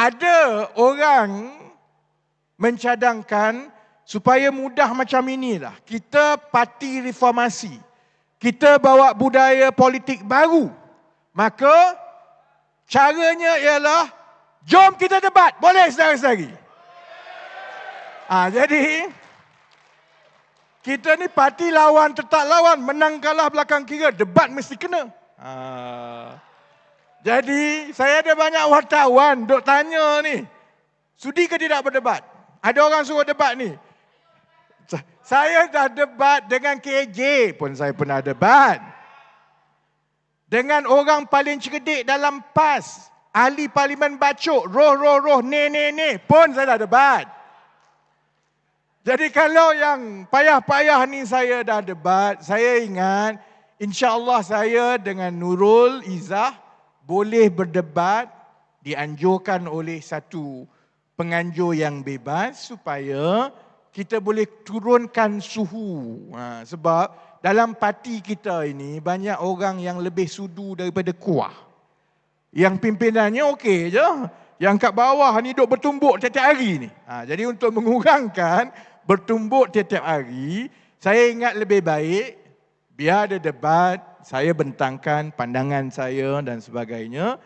ada orang mencadangkan supaya mudah macam inilah. Kita parti reformasi. Kita bawa budaya politik baru. Maka caranya ialah jom kita debat. Boleh saudara-saudari? Ah, jadi kita ni parti lawan tetap lawan, menang kalah belakang kira, debat mesti kena. Ah. Jadi saya ada banyak wartawan duk tanya ni. Sudi ke tidak berdebat? Ada orang suruh debat ni. Saya dah debat dengan KJ pun saya pernah debat. Dengan orang paling cerdik dalam PAS, ahli parlimen bacuk, roh roh roh ne ne ne pun saya dah debat. Jadi kalau yang payah-payah ni saya dah debat, saya ingat insya-Allah saya dengan Nurul Izah boleh berdebat dianjurkan oleh satu penganjur yang bebas supaya kita boleh turunkan suhu. Ha, sebab dalam parti kita ini banyak orang yang lebih sudu daripada kuah. Yang pimpinannya okey je. Yang kat bawah ni duk bertumbuk tiap-tiap hari ni. Ha, jadi untuk mengurangkan bertumbuk tiap-tiap hari, saya ingat lebih baik biar ada debat, saya bentangkan pandangan saya dan sebagainya.